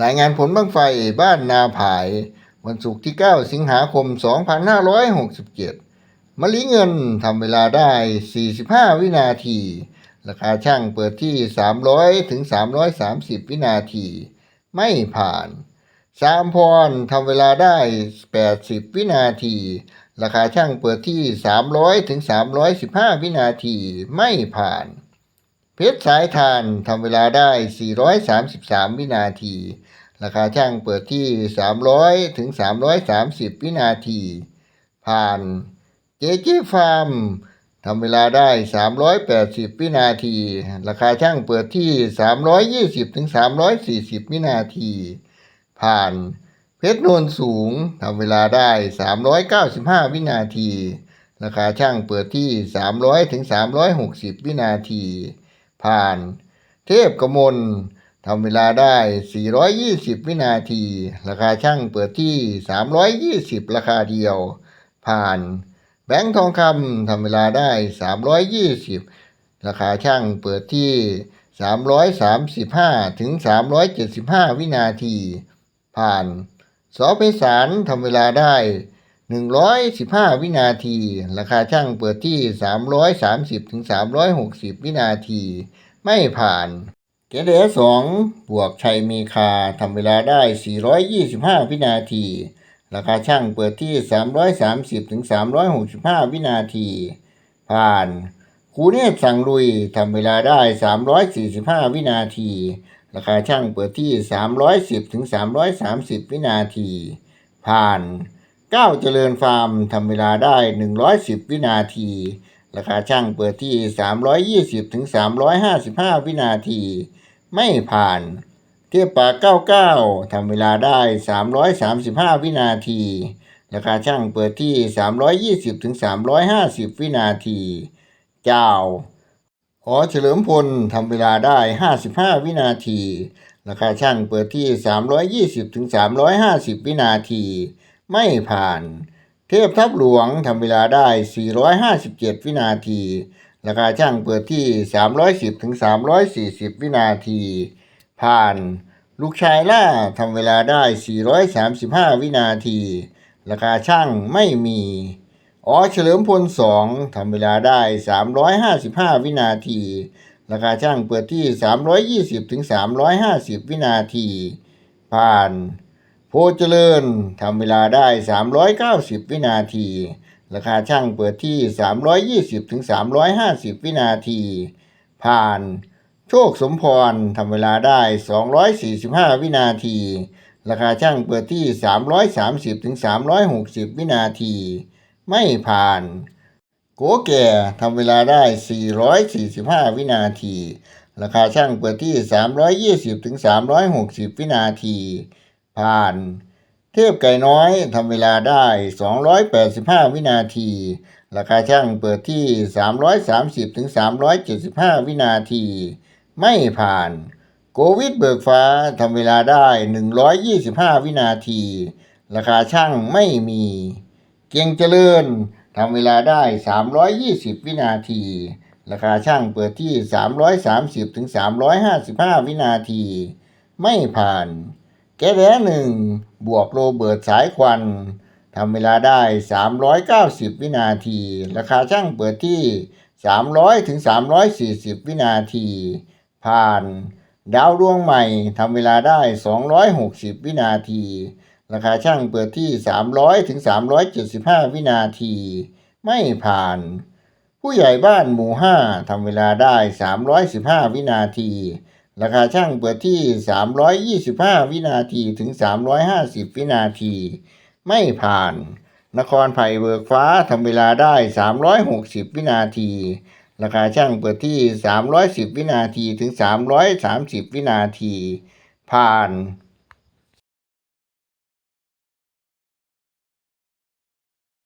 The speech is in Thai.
รายงานผลบังไฟบ้านนาผาย วันศุกร์ที่ 9 สิงหาคม 2567มะลิเงินทำเวลาได้ 45 วินาที ราคาช่างเปิดที่ 300 ถึง 330 วินาที ไม่ผ่าน สามพรทำเวลาได้ 80 วินาที ราคาช่างเปิดที่ 300 ถึง 315 วินาที ไม่ผ่าน เพชรสายทานทำเวลาได้ 433 วินาที ราคาช่างเปิดที่ 300 ถึง 330 วินาที ผ่านเจเจฟาร์มทำเวลาได้ 380 วินาที ราคาช่างเปิดที่ 320 ถึง 340 วินาที ผ่านเพชรโนนสูงทำเวลาได้ 395 วินาที ราคาช่างเปิดที่ 300 ถึง 360 วินาที ผ่าน เทพกมลทำเวลาได้ 420 วินาที ราคาช่างเปิดที่ 320 ราคาเดียว ผ่าน แบงค์ทองคำทำเวลาได้ 320 ราคาช่างเปิดที่ 335 ถึง 375 วินาที ผ่านสอเพสารทำเวลาได้ 115 วินาที ราคาช่างเปิดที่ 330ถึง360 วินาที ไม่ผ่านเกเดสองบวกชัยเมคาทำเวลาได้ 425 วินาที ราคาช่างเปิดที่ 330ถึง365 วินาที ผ่านครูเนตสั่งลุยทำเวลาได้ 345 วินาที ราคาช่างเปิดที่ 310ถึง330 วินาที ผ่าน ก้าวเจริญฟาร์มทำเวลาได้ 110 วินาที ราคาช่างเปิดที่ 320ถึง355 วินาที ไม่ผ่าน เทียบปาก99ทำเวลาได้ 335 วินาที ราคาช่างเปิดที่ 320ถึง350 วินาที เจ้าหอเฉลิมพลทำเวลาได้ 55 วินาที ราคาช่างเปิดที่ 320ถึง350 วินาที ไม่ผ่าน เทพทับหลวงทำเวลาได้ 457 วินาที ราคาช่างเปิดที่ 310ถึง340 วินาที ผ่าน ลูกชายล่าทำเวลาได้ 435 วินาที ราคาช่างไม่มีอ๋อเฉลิมพลสองทำเวลาได้ 355 วินาที ราคาช่างเปิดที่ 320ถึง350 วินาที ผ่าน โพเจริญทำเวลาได้ 390 วินาที ราคาช่างเปิดที่ 320ถึง350 วินาที ผ่าน โชคสมพรทำเวลาได้ 245 วินาที ราคาช่างเปิดที่ 330ถึง360 วินาที ไม่ผ่าน โกแก่ทำเวลาได้ 445 วินาที ราคาช่างเปิดที่ 320ถึง360 วินาที ผ่าน เทพไก่น้อยทำเวลาได้ 285 วินาที ราคาช่างเปิดที่ 330ถึง375 วินาที ไม่ผ่านโกวิดเบิกฟ้าทำเวลาได้ 125 วินาที ราคาช่างไม่มี เกียงเจริญทำเวลาได้ 320 วินาที ราคาช่างเปิดที่ 330ถึง355 วินาที ไม่ผ่าน แกแร้หนึ่งบวกโรเบิร์ตสายควันทำเวลาได้ 390 วินาที ราคาช่างเปิดที่ 300ถึง340 วินาที ผ่าน ดาวดวงใหม่ทำเวลาได้ 260 วินาที ราคาช่างเปิดที่ 300ถึง375 วินาที ไม่ผ่าน ผู้ใหญ่บ้านหมู่ 5ทำเวลาได้ 315 วินาที ราคาช่างเปิดที่ 325 วินาทีถึง 350 วินาที ไม่ผ่าน นครไผ่เบิกฟ้าทำเวลาได้ 360 วินาที ราคาช่างเปิดที่ 310 วินาทีถึง 330 วินาที ผ่าน